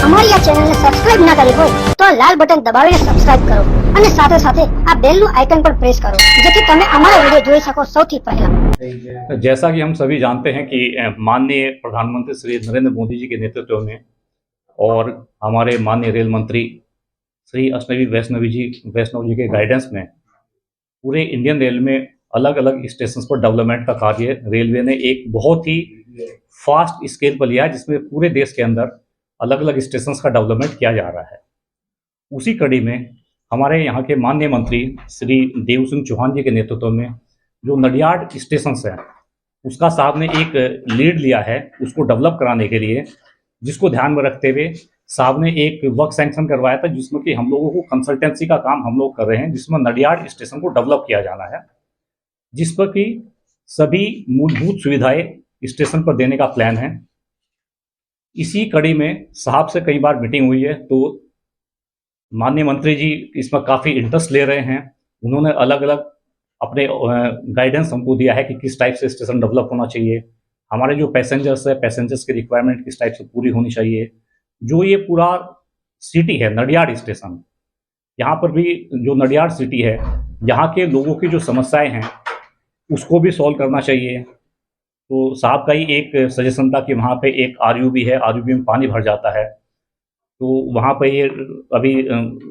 અમારી આ ચેનલને સબસ્ક્રાઇબ ના કરી હોય તો આ લાલ બટન દબાવીને સબસ્ક્રાઇબ કરો અને સાથે સાથે આ બેલનું આઇકન પણ પ્રેસ કરો જેથી તમે અમારા વિડીયો જોઈ શકો સૌથી પહેલા जैसा कि हम सभी जानते हैं कि अ, माननीय प्रधानमंत्री श्री नरेंद्र मोदी जी के नेतृत्व में और हमारे माननीय रेल मंत्री श्री अश्नवी वैष्णवी जी वैष्णव जी के गाइडेंस में पूरे इंडियन रेल में अलग अलग स्टेशन पर डेवलपमेंट का कार्य रेलवे ने एक बहुत ही फास्ट स्केल पर लिया है जिसमें पूरे देश के अंदर अलग अलग स्टेशन का डेवलपमेंट किया जा रहा है। उसी कड़ी में हमारे यहाँ के माननीय मंत्री श्री देव सिंह चौहान जी के नेतृत्व में जो नडियाड स्टेशन है, उसका साहब ने एक लीड लिया है उसको डेवलप कराने के लिए, जिसको ध्यान में रखते हुए साहब ने एक वर्क सैंक्शन करवाया था, जिसमें कि हम लोगों को कंसल्टेंसी का काम हम लोग कर रहे हैं, जिसमें नडियाड स्टेशन को डेवलप किया जाना है, जिस पर कि सभी मूलभूत सुविधाएँ स्टेशन पर देने का प्लान है। इसी कड़ी में साहब से कई बार मीटिंग हुई है तो माननीय मंत्री जी इसमें काफ़ी इंटरेस्ट ले रहे हैं। उन्होंने अलग अलग अपने गाइडेंस हमको दिया है कि किस टाइप से स्टेशन डेवलप होना चाहिए। हमारे जो पैसेंजर्स है पैसेंजर्स की रिक्वायरमेंट किस टाइप से पूरी होनी चाहिए। जो ये पूरा सिटी है, नडियाड स्टेशन यहाँ पर भी जो नडियाड सिटी है, यहाँ के लोगों की जो समस्याएँ हैं, उसको भी सॉल्व करना चाहिए। तो साहब का ही एक सजेशन था कि वहाँ पे एक आरयू भी है आरयूबी में पानी भर जाता है। तो वहाँ पे ये अभी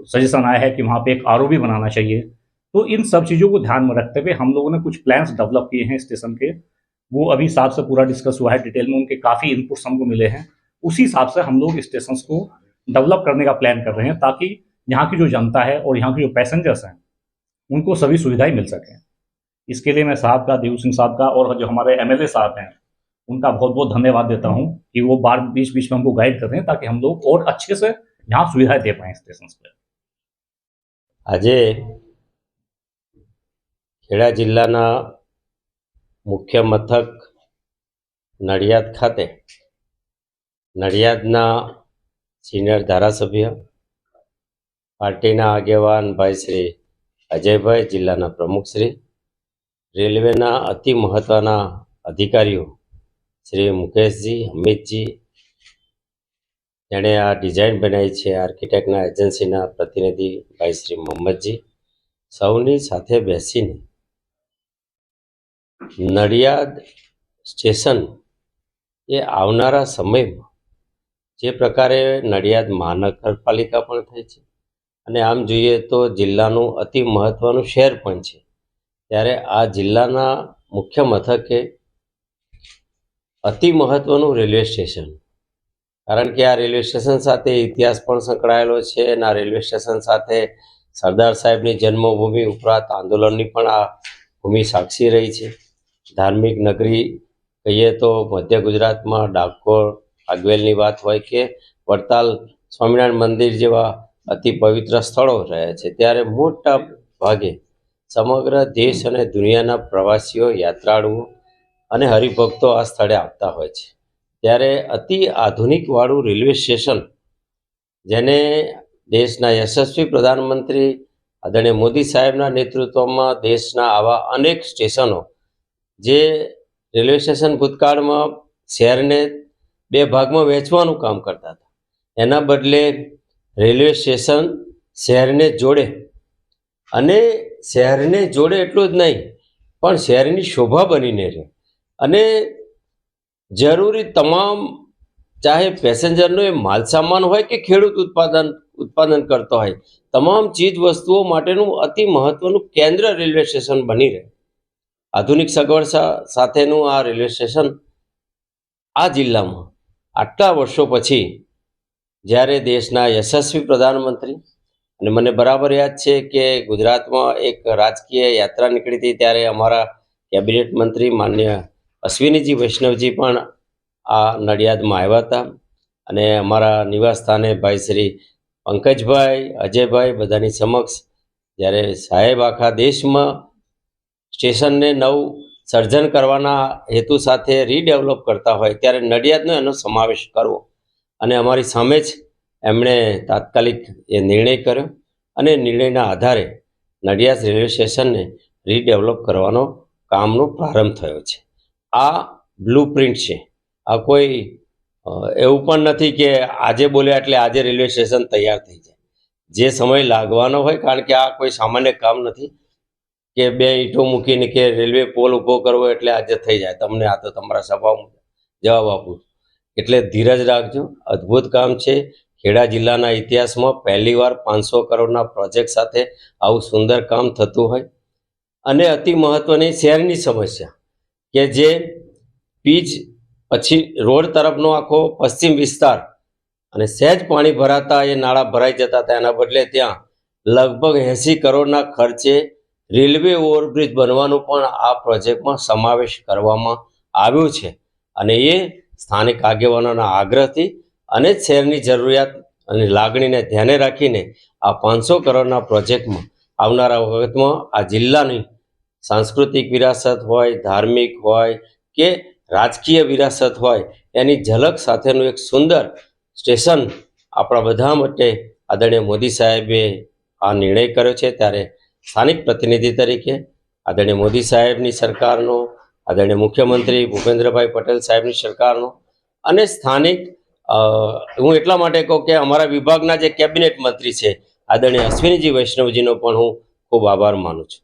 सजेशन आया है कि वहाँ पे एक आर भी बनाना चाहिए। तो इन सब चीज़ों को ध्यान में रखते हुए हम लोगों ने कुछ प्लान्स डेवलप किए हैं स्टेशन के। वो अभी साहब से पूरा डिस्कस हुआ है डिटेल में उनके काफ़ी इनपुट्स हमको मिले हैं। उसी हिसाब से हम लोग स्टेशन को डेवलप करने का प्लान कर रहे हैं ताकि यहाँ की जो जनता है और यहाँ के जो पैसेंजर्स हैं, उनको सभी सुविधाएँ मिल सकें। इसके लिए मैं साहब का देव सिंह साहब का और जो हमारे एमएलए साहब हैं उनका बहुत बहुत धन्यवाद देता हूँ कि वो बार बीच बीच में हमको गाइड कर रहे हैं ताकि हम लोग और अच्छे से यहाँ सुविधाएं दे पाएँ स्टेशन पर આજે ખેડા જિલ્લાના મુખ્ય મથક નડિયાદ ખાતે નડિયાદના સિનિયર ધારાસભ્ય પાર્ટીના આગેવાન ભાઈ શ્રી અજયભાઈ જિલ્લાના પ્રમુખશ્રી રેલવેના અતિ મહત્ત્વના અધિકારીઓ શ્રી મુકેશજી, અમિતજી જેણે આ ડિઝાઇન બનાવી છે આર્કિટેક્ટના એજન્સીના પ્રતિનિધિ ભાઈ શ્રી મોહમ્મદજી. સૌની સાથે બેસીને નડિયાદ સ્ટેશન એ આવનારા સમયમાં જે પ્રકારે નડિયાદ મહાનગરપાલિકા પણ થઈ છે. અને આમ જોઈએ તો જિલ્લાનું અતિ મહત્ત્વનું શહેર પણ છે. ત્યારે આ જિલ્લાના મુખ્ય મથકે અતિ મહત્ત્વનું રેલવે સ્ટેશન. કારણ કે આ રેલવે સ્ટેશન સાથે ઇતિહાસ પણ સંકળાયેલો છે અને આ રેલવે સ્ટેશન સાથે સરદાર સાહેબની જન્મભૂમિ ઉપરાંત આંદોલનની પણ આ ભૂમિ સાક્ષી રહી છે. ધાર્મિક નગરી કહીએ તો મધ્ય ગુજરાતમાં ડાકોર, આગવેલની વાત હોય કે વડતાલ, સ્વામિનારાયણ મંદિર જેવા અતિ પવિત્ર સ્થળો રહ્યા છે. ત્યારે મોટા ભાગે સમગ્ર દેશ અને દુનિયાના પ્રવાસીઓ યાત્રાળુઓ અને હરિભક્તો આ સ્થળે આવતા હોય છે. ત્યારે અતિ આધુનિકવાળું રેલવે સ્ટેશન, જેને દેશના યશસ્વી પ્રધાનમંત્રી આદરણીય મોદી સાહેબના નેતૃત્વમાં દેશના આવા અનેક સ્ટેશનો, જે રેલવે સ્ટેશન ભૂતકાળમાં શહેરને બે ભાગમાં વહેંચવાનું કામ કરતા હતા. એના બદલે રેલવે સ્ટેશન શહેરને જોડે અને શહેરને જોડે એટલું જ નહીં, પણ શહેરની શોભા બનીને રહે. અને જરૂરી તમામ, ચાહે પેસેન્જરનો એ માલ સામાન હોય કે ખેડૂત ઉત્પાદન ઉત્પાદન કરતો હોય, તમામ ચીજ વસ્તુઓ માટેનું અતિ મહત્વનું કેન્દ્ર રેલવે સ્ટેશન બની રહે. આધુનિક સગવડ સાથેનું આ રેલવે સ્ટેશન આ જિલ્લામાં આટલા વર્ષો પછી જ્યારે દેશના યશસ્વી પ્રધાનમંત્રી અને મને બરાબર યાદ છે કે ગુજરાતમાં એક રાજકીય યાત્રા નીકળી હતી ત્યારે અમારા કેબિનેટ મંત્રી માન્ય અશ્વિનીજી, વૈષ્ણવજી પણ આ નડિયાદમાં આવ્યા હતા. અને અમારા નિવાસ સ્થાને ભાઈ શ્રી પંકજભાઈ, અજયભાઈ બધાની સમક્ષ જ્યારે સાહેબ આખા દેશમાં સ્ટેશનને નવું સર્જન કરવાના હેતુ સાથે રીડેવલપ કરતા હોય ત્યારે નડિયાદનો એનો સમાવેશ કરવો અને અમારી સામે જ એમણે તાત્કાલિક એ નિર્ણય કર્યો અને નિર્ણયના આધારે નડિયાદ રેલવે સ્ટેશનને રીડેવલપ કરવાનો કામનો પ્રારંભ થયો છે. આ બ્લુ પ્રિન્ટ છે. આ કોઈ એવું પણ નથી કે આજે બોલ્યા એટલે આજે રેલવે સ્ટેશન તૈયાર થઈ જાય. જે સમય લાગવાનો હોય, કારણ કે આ કોઈ સામાન્ય કામ નથી કે બે ઈંટો મૂકીને કે રેલવે પોલ ઊભો કરવો એટલે આજે થઈ જાય. તમને આ તો તમારા સભામાં જવાબ આપું એટલે ધીરજ રાખજો. અદ્ભુત કામ છે. ખેડા જિલ્લાના ઇતિહાસમાં પહેલીવાર પાંચસો કરોડના પ્રોજેક્ટ સાથે આવું સુંદર કામ થતું હોય. અને અતિ મહત્વની શહેરની સમસ્યા, કે જે પીચ પછી રોડ તરફનો આખો પશ્ચિમ વિસ્તાર અને સહેજ પાણી ભરાતા એ નાળા ભરાઈ જતા હતા. એના બદલે ત્યાં લગભગ એંસી કરોડના ખર્ચે રેલવે ઓવરબ્રિજ બનવાનું પણ આ પ્રોજેક્ટમાં સમાવેશ કરવામાં આવ્યો છે. અને એ સ્થાનિક આગેવાનોના આગ્રહથી અને શહેરની જરૂરિયાત અને લાગણીને ધ્યાને રાખીને આ પાંચસો કરોડના પ્રોજેક્ટમાં આવનારા વખતમાં આ જિલ્લાની સાંસ્કૃતિક વિરાસત હોય, ધાર્મિક હોય કે રાજકીય વિરાસત હોય, એની ઝલક સાથેનું એક સુંદર સ્ટેશન આપણા બધા માટે આદરણીય મોદી સાહેબે આ નિર્ણય કર્યો છે. ત્યારે સ્થાનિક પ્રતિનિધિ તરીકે આદરણીય મોદી સાહેબની સરકારનો, આદરણીય મુખ્યમંત્રી ભૂપેન્દ્રભાઈ પટેલ સાહેબની સરકારનો અને સ્થાનિક હું એટલા માટે કહું કે અમારા વિભાગના જે કેબિનેટ મંત્રી છે, આદરણીય અશ્વિનીજી વૈષ્ણવજીનો પણ હું ખૂબ આભાર માનું છું.